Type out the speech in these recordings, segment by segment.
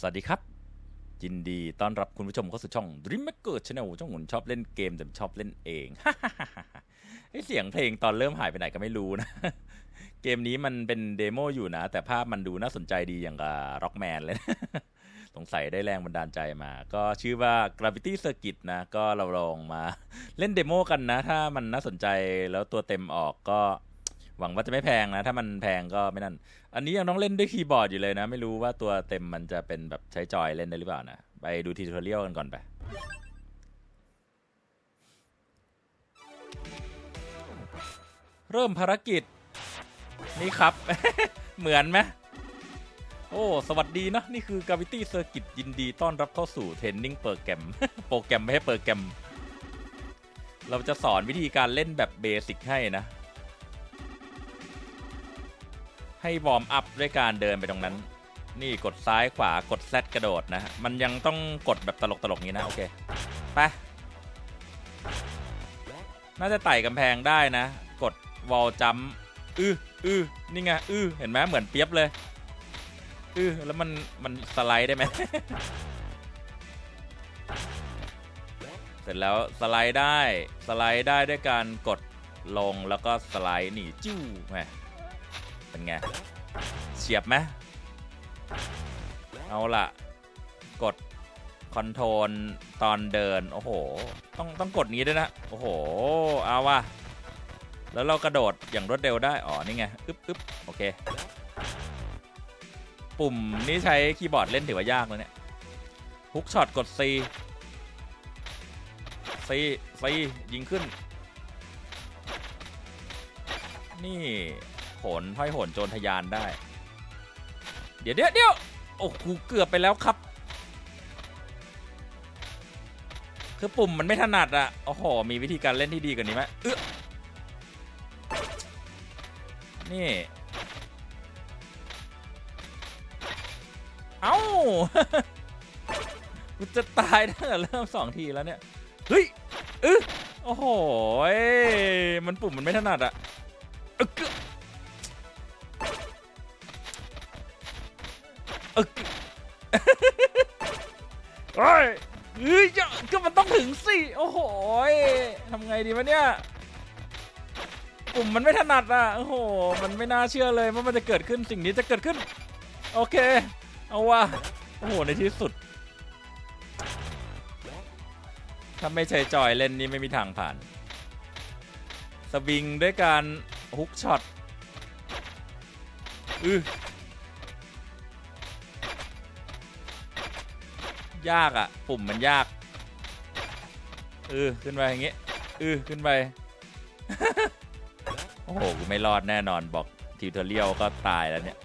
สวัสดีครับ ยินดีต้อนรับคุณผู้ชมเข้าสู่ช่อง Dream Maker Channel ช่องหมุนชอบเล่นเกมแต่ชอบเล่นเองไอเสียงเพลงตอนเริ่มหายไปไหนก็ไม่รู้นะ เกมนี้มันเป็นเดโมอยู่นะ แต่ภาพมันดูน่าสนใจดีอย่างกับ Rockman เลยนะสงสัยได้แรงบันดาลใจมา ก็ชื่อว่า Gravity Circuit นะ ก็เราลองมา เล่นเดโมกันนะ ถ้ามันน่าสนใจแล้วตัวเต็มออกก็ หวังว่าจะไม่แพงนะ ถ้ามันแพงก็ไม่นั่น อันนี้ยังต้องเล่นด้วยคีย์บอร์ดอยู่เลยนะ ไม่รู้ว่าตัวเต็มมันจะเป็นแบบใช้จอยเล่นได้หรือเปล่านะ ไปดูทีทอเรียลกันก่อนไปเริ่มภารกิจ นี่ครับ เหมือนไหมโอ้ สวัสดีนะ นี่คือ Gravity Circuit ยินดีต้อนรับเข้าสู่เทรนนิ่งโปรแกรมโปรแกรมไม่ให้โปรแกรม เราจะสอนวิธีการเล่นแบบเบสิกให้นะ ให้วอร์มอัพด้วยการเดินไปตรงนั้น นี่กดซ้ายขวากดแซดกระโดดนะ มันยังต้องกดแบบตลกๆนี้นะ โอเค ไป น่าจะไต่กำแพงได้นะ กดวอลจัมอืออือนี่ไงอือเห็นไหมเหมือนเปียบเลยอือแล้วมันมันสไลด์ได้ไหมเสร็จแล้วสไลด์ได้สไลด์ได้ด้วยการกดลงแล้วก็สไลด์หนีจิ้วแหม เป็นไงเฉียบไหมเอาล่ะ กดคอนโทรลตอนเดิน โอ้โห ต้องต้องกดนี้ด้วยนะ โอ้โห เอาว่ะ แล้วเรากระโดดอย่างรวดเร็วได้ อ๋อ นี่ไง อึ๊บอึ๊บโอเค ปุ่มนี้ใช้คีย์บอร์ดเล่นถือว่ายากเลยเนี่ยฮุกช็อตกด C C C ยิงขึ้น นี่ โหนห้อยโหนโจรทะยานได้ เดี๋ยวเดี๋ยวเดี๋ยวโอ้โหเกือบไปแล้วครับ คือปุ่มมันไม่ถนัดอะโอ้โห มีวิธีการเล่นที่ดีกว่านี้ไหมเออนี่ เอ้ากูจะตายตั้งแต่เริ่มสองทีแล้วเนี่ย เฮ้ยเออโอ้โหยมันปุ่มมันไม่ถนัดอะเอะ เอะกึเฮ้ยเฮ้ยจะก็มันต้องถึงสิโอ้โหทำไงดีวะเนี่ยปุ่มมันไม่ถนัดอะโอ้โห มันไม่น่าเชื่อเลยว่ามันจะเกิดขึ้นสิ่งนี้จะเกิดขึ้น โอเค เอาว่ะโอ้โห ในที่สุด ถ้าไม่ใช่จอยเล่นนี่ไม่มีทางผ่าน สวิงด้วยการฮุกช็อตอือ ยากอะปุ่มมันยากเออขึ้นไปอย่างงี้เออขึ้นไป โอ้โหกูไม่รอดแน่นอนบอกทิวเทอเรียลก็ตายแล้วเนี่ย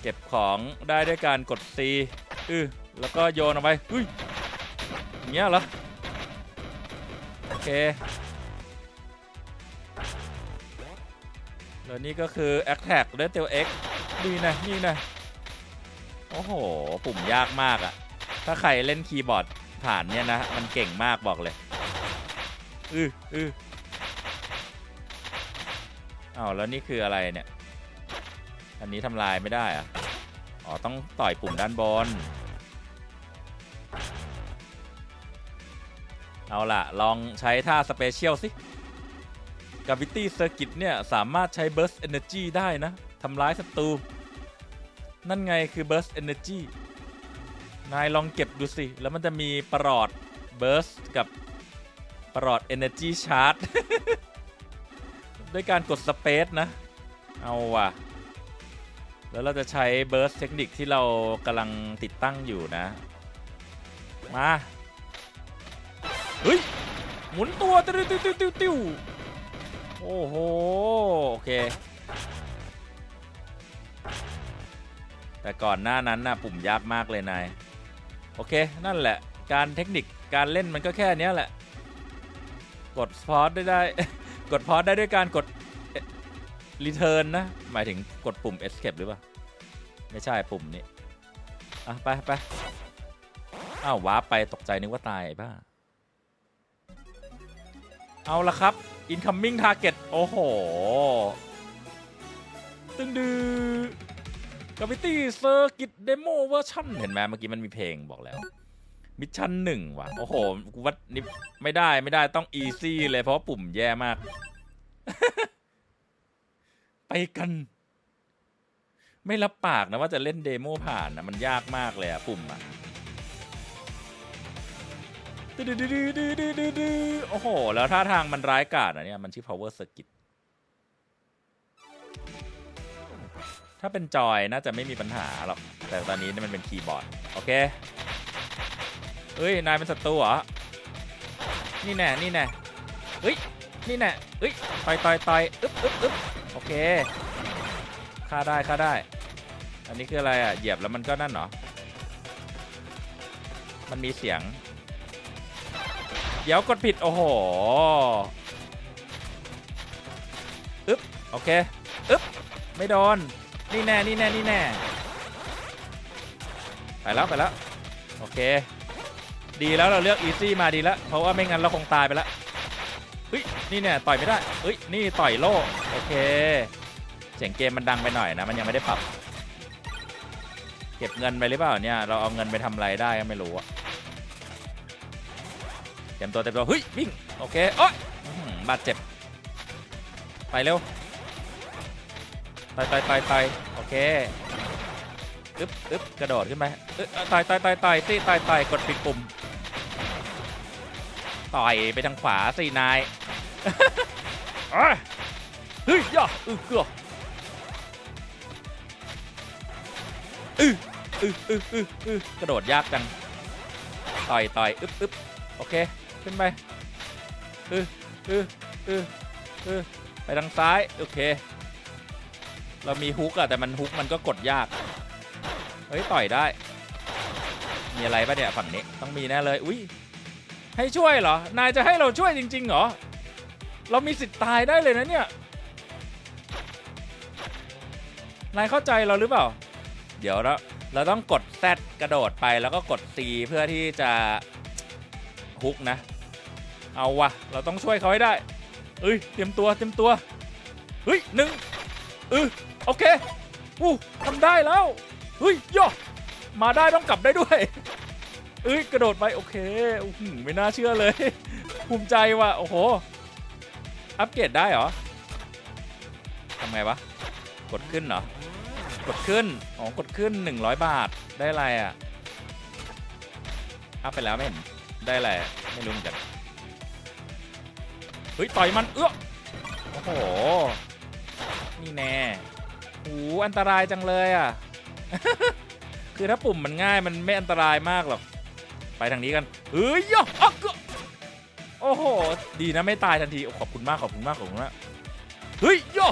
เก็บของได้ด้วยการกด C อือแล้วก็โยนออกไปอุ้ยอย่างเงี้ยเหรอ โอเค แล้วนี่ก็คือ Attack และเตล X นี่นะ นี่นะ โอ้โห ปุ่มยากมากอะ ถ้าใครเล่นคีย์บอร์ดผ่านเนี่ยนะ มันเก่งมากบอกเลยอืออืออ้าวแล้วนี่คืออะไรเนี่ย อันนี้ทำลายไม่ได้อะอ๋อ ต้องต่อยปุ่มด้านบน เอาล่ะ ลองใช้ท่าสเปเชียลสิ Gravity Circuit เนี่ย สามารถใช้ Burst Energy ได้นะทำร้ายศัตรู นั่นไงคือ Burst Energy น นายลองเก็บดูสิ แล้วมันจะมีประหลอด Burst กับประหลอด Energy Charge ด้วยการกด Space นะ เอาว่ะ แล้วเราจะใช้ Burst เทคนิคที่เรากำลังติดตั้งอยู่นะ มา เฮ้ย หมุนตัว ติ้วติ้วติ้วติ้วติ้วโอ้โห โอเค แต่ก่อนหน้านั้นนะปุ่มยากมากเลยนาย โอเค นั่นแหละ การเทคนิคการเล่นมันก็แค่เนี้ยแหละ กดพอสได้ได้ กดพอสได้ด้วยการกด return นนะ หมายถึงกดปุ่ม escape หรือเปล่า ไม่ใช่ปุ่มนี้ อะ ไปไปอ้าววาร์ปไปตกใจนึกว่าตายไอ้บ้า เอาละครับ incoming target โอ้โห ตึงดือ กาวิตี้เซอร์กิตเดโมเวอร์ชันเห็นไหมเมื่อกี้มันมีเพลงบอกแล้ว มิชชั่นหนึ่งว่ะ โอ้โหกูว่านี่ไม่ได้ไม่ได้ต้องอีซี่เลยเพราะปุ่มแย่มาก ไปกัน ไม่รับปากนะว่าจะเล่นเดโมผ่านนะมันยากมากเลยอะปุ่มอะดื้อๆๆๆๆๆโอ้โห แล้วท่าทางมันร้ายกาจอะเนี่ย มันชื่อ power circuit ถ้าเป็นจอยน่าจะไม่มีปัญหาหรอก แต่ตอนนี้นี่มันเป็นคีย์บอร์ด โอเคเฮ้ย นายเป็นศัตรูเหรอ นี่แน่ นี่แน่เฮ้ย นี่แน่เฮ้ย ต่อยต่อยต่อยอึ๊บอึ๊บอึ๊บโอเค ฆ่าได้ฆ่าได้ อันนี้คืออะไรอะ เหยียบแล้วมันก็นั่นเหรอ มันมีเสียง เดี๋ยวกดผิด โอ้โห อึ๊บ โอเค อึ๊บ ไม่โดน นี่แน่นี่แน่นี่แน่ไปแล้วไปแล้วโอเค ดีแล้วเราเลือกอีซี่มาดีแล้วเพราะว่าไม่งั้นเราคงตายไปแล้วเฮ้ยนี่เนี่ยต่อยไม่ได้เฮ้ยนี่ต่อยโล่โอเคเสียงเกมมันดังไปหน่อยนะมันยังไม่ได้ปรับ เก็บเงินไปหรือเปล่าเนี่ยเราเอาเงินไปทำอะไรได้ก็ไม่รู้อะเต็มตัวเต็มตัวเฮ้ยวิ่งโอเคโอ๊ยบาดเจ็บไปเร็ว ต่อยต่อยต่อยต่อยโอเคอึ๊บอึ๊บกระโดดขึ้นไปเอ้ยต่อยต่อยต่อยต่อยสิต่อยต่อยกดปิดปุ่มต่อยไปทางขวาสินายอะเฮ้ยย่าอึเกืออึอึอึอึอึกระโดดยากจัง ต่อยต่อยอึ๊บอึ๊บโอเค ขึ้นไปอึอึอึอึไปทางซ้าย โอเค เรามีฮุกอะแต่มันฮุกมันก็กดยาก เฮ้ยต่อยได้ มีอะไรปะเนี่ยฝั่งนี้ต้องมีแน่เลยอุ้ยให้ช่วยเหรอ นายจะให้เราช่วยจริง ๆ เหรอ เรามีสิทธิ์ตายได้เลยนะเนี่ย นายเข้าใจเราหรือเปล่า เดี๋ยวเราเราต้องกด Z กระโดดไปแล้วก็กด C เพื่อที่จะฮุกนะ เอาวะเราต้องช่วยเขาให้ได้เฮ้ยเตรียมตัวเตรียมตัว เฮ้ยหนึ่งเออ โอเคอู้ทำได้แล้วเฮ้ยย่อมาได้ต้องกลับได้ด้วยเอ้ยกระโดดไปโอเคอื้อหือไม่น่าเชื่อเลย ภูมิใจว่ะโอ้โห อัปเกรดได้เหรอทำไงวะ กดขึ้นเหรอ กดขึ้น อ๋อ กดขึ้น 100 บาท ได้อะไรอะ อัพไปแล้วไม่เห็น ได้อะไร ไม่รู้เหมือนกัน เฮ้ย ต่อยมัน เอื้อโอ้โห นี่แน่ หูอันตรายจังเลยอะ คือถ้าปุ่มมันง่ายมันไม่อันตรายมากหรอก ไปทางนี้กันเฮ้ยยออักโอ้โห ดีนะไม่ตายทันที ขอบคุณมากขอบคุณมากขอบคุณมากเฮ้ยย่อ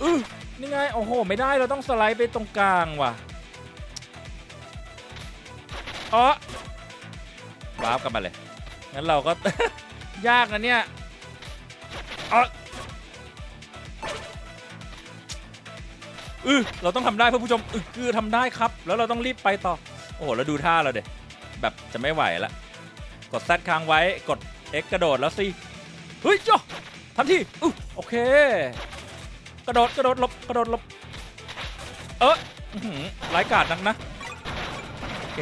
เออนี่ไง โอ้โห ไม่ได้เราต้องสไลด์ไปตรงกลางว่ะอ๋อว้าวกลับมาเลย งั้นเราก็ ยากนะเนี่ยอ๋อ ออเราต้องทำได้เพื่อผู้ชมเออคือทำได้ครับ แล้วเราต้องรีบไปต่อ โอ้โห แล้วดูท่าเราเด็ดแบบจะไม่ไหวละ กดแซดค้างไว้ กด X กระโดดแล้วสิ เฮ้ยจ้าทำที่อู้โอเค กระโดด กระโดดลบ กระโดดลบ เอออื้อหือไร้กาดนักนะ โอเค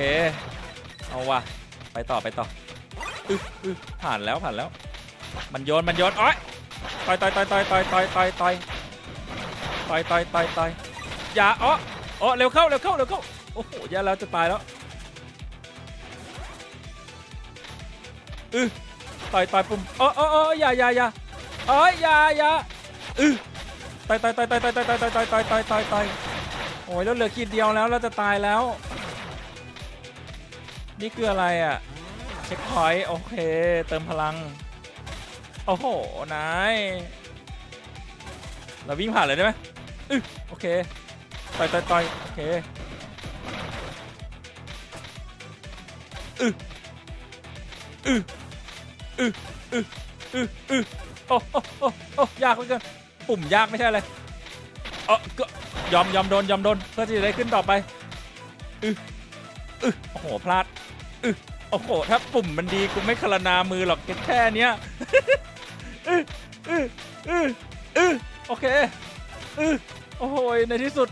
เอาว่ะ ไปต่อ ไปต่อ อืออือผ่านแล้ว ผ่านแล้ว มันโยน มันโยนอ้อยต่อยต่อยต่อยต่อยต่อยต่อยต่อยต่อยต่อยต่อยต่อย อย่าอ๋ออ๋อเร็วเข้าเร็วเข้าเร็วเข้าโอ้โหย่าแล้วจะตายแล้วอือต่อยต่อยปุ่มออเออเออย่าอย่าอย่าเอ้ยอย่าอย่าอือต่อยต่อยต่อยต่อยต่อยต่อยต่อยต่อยต่อยต่อยต่อยต่อยโอ้ยแล้วเหลือขีดเดียวแล้วเราจะตายแล้ว นี่คืออะไรอะเช็คพอยต์โอเค เติมพลังโอ้โหนายเราวิ่งผ่านเลยได้ไหมอือโอเค ต่อยต่อยต่อยโอเคอืออืออืออืออืออือโอ้โอ้โอ้โอ้ยากเหลือเกินปุ่มยากไม่ใช่อะไรเออก็ยอมยอมโดนยอมโดนเพื่อที่จะได้ขึ้นต่อไปอืออือโอ้โหพลาดอือโอ้โหถ้าปุ่มมันดีกูไม่คลนามือหรอกแค่เนี้ยอืออืออืออือโอเคอือโอ้โหในที่สุด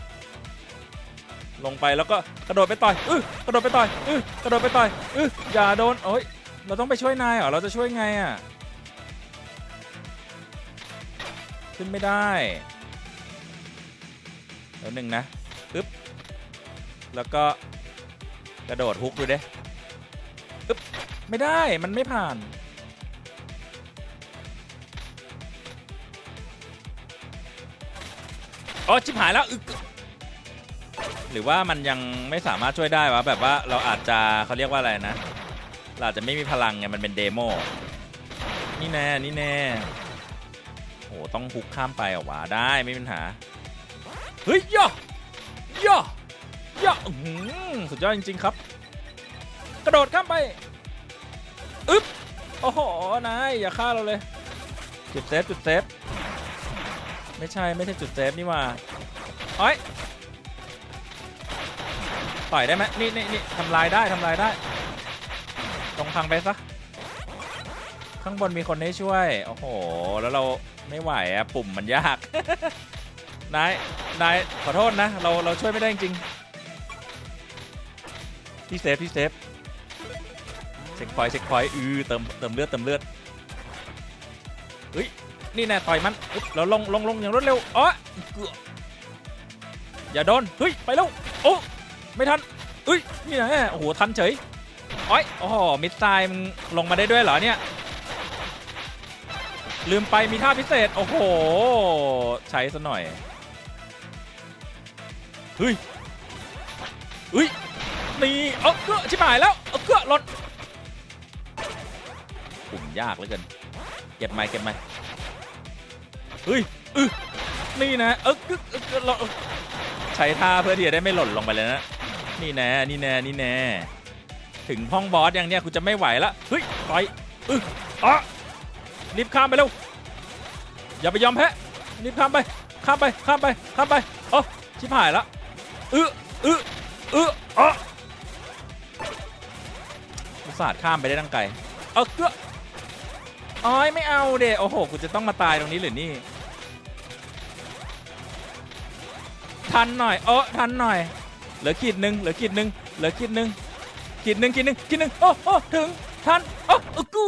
ลงไปแล้วก็กระโดดไปต่อยอือกระโดดไปต่อยอือกระโดดไปต่อยอืออย่าโดนโอ้ยเราต้องไปช่วยนายเหรอเราจะช่วยไงอะขึ้นไม่ได้เดี๋ยวหนึ่งนะปึ๊บแล้วก็กระโดดฮุกดูเด้ปึ๊บไม่ได้มันไม่ผ่าน อ๋อชิบหายแล้วอึ หรือว่ามันยังไม่สามารถช่วยได้วะแบบว่าเราอาจจะเขาเรียกว่าอะไรนะ เราอาจจะไม่มีพลังไงมันเป็นเดโมนี่แน่นี่แน่โหต้องฮุกข้ามไปเหรอวะได้ไม่มีปัญหาเฮ้ยย่อย่อย่อสุดยอดจริง ๆ ครับ กระโดดข้ามไปอึ๊บโอ้โหนายอย่าฆ่าเราเลย จุดเซฟจุดเซฟไม่ใช่ไม่ใช่จุดเซฟนี่ว่าอ้ย ต่อยได้ไหมนี่นี่นี่ทำลายได้ทำลายได้ตรงพังไปซะข้างบนมีคนให้ช่วย โอ้โห แล้วเราไม่ไหวอะปุ่มมันยาก นาย นาย ขอโทษนะ เรา เราช่วยไม่ได้จริงพี่เซฟพี่เซฟเช็คพอยเช็คพอยอือเติม เติมเลือด เติมเลือดเฮ้ย นี่แน่ต่อยมันอึ๊บแล้วลง ลง ลง อย่างรวดเร็วอ๋ออบอย่าโดน เฮ้ย ไปแล้ว โอ้ ไม่ทันเอ้ยนี่น่โอ้โหทันเฉยโอ้ยโอ้โหมิดไซล์มึงลงมาได้ด้วยเหรอเนี่ย ลืมไปมีท่าพิเศษ โอ้โห ใช้ซะหน่อยเฮ้ยเฮ้ยนี่เอาเกือชิบหายแล้วเอาเกือหล่นปุ่มยากเหลือเกินเก็บไม้เก็บไม้เฮ้ยอึนี่นะเออกึกอึกเราใช้ท่าเพื่อที่จะได้ไม่หล่นลงไปเลยนะ นี่แน่นี่แน่นี่แน่ถึงห้องบอสยังเนี่ยกูจะไม่ไหวละเฮ้ยปล่อยอึอะรีบข้ามไปเร็วอย่าไปยอมแพ้รีบข้ามไปข้ามไปข้ามไปข้ามไปโอ้ชิบหายละอึอึอึอะอุตส่าห์ข้ามไปได้ตั้งไกลเอาเกืออ้อยไม่เอาเดโอ้โหกูจะต้องมาตายตรงนี้หรือนี่ทันหน่อยโอ้ทันหน่อย เหลือขีดหนึ่งเหลือขีดหนึ่งเหลือขีดหนึ่งขีดหนึ่งขีดหนึ่งขีดหนึ่งโอ้โอ้ถึงทันโอ้กู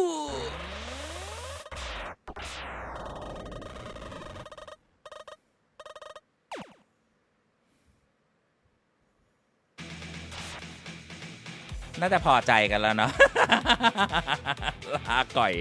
น่าจะพอใจกันแล้วเนาะลาก่อย